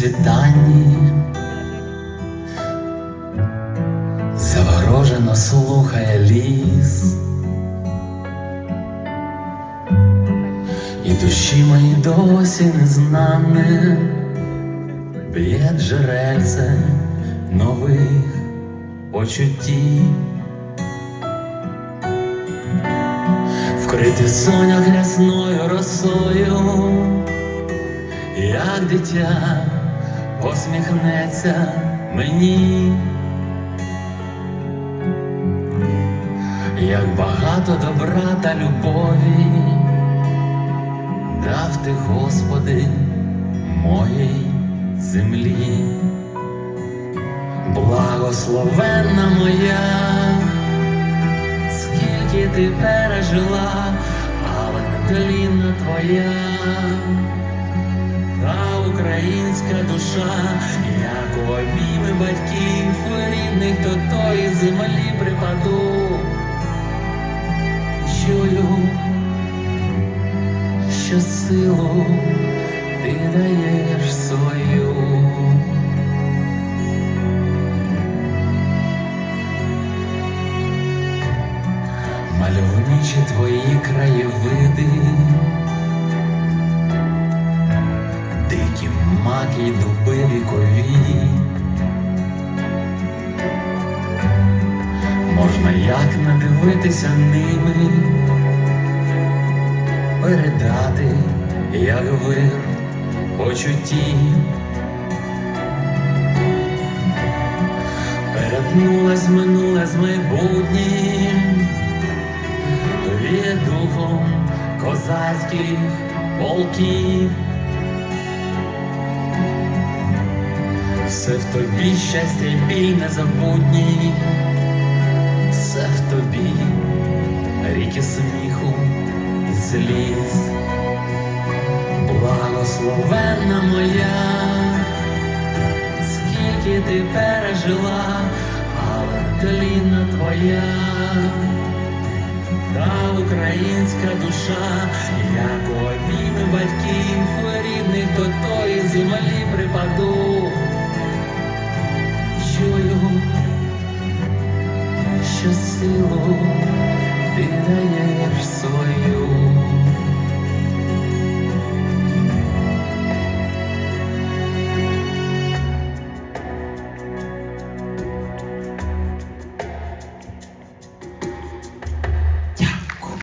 світанні. Заворожено слухає ліс, і душі мої досі незнане. Б'є джерельце нових почуттів. Вкрити сонях рясною росою, як дитя посміхнеться мені, як багато добра та любові дав ти, Господи, моїй землі, благословенна моя скільки ти пережила, але нетлінна твоя, українська душа, як у обійми батьків рідних до тої землі припаду. Чую, що силу ти даєш свою. Мальовничі твої краєвиди, й дуби вікові. Можна як надивитися ними, передати, як вир почуттів. Перетнулась минуле з майбутнім від духом козацьких полків. Все в тобі щастя й біль незабутній, все в тобі ріки сміху і сліз, благословенна моя, скільки ти пережила, але тлінна твоя. Та українська душа, як у обійми батьків рідних до тої що силу ти даєш свою.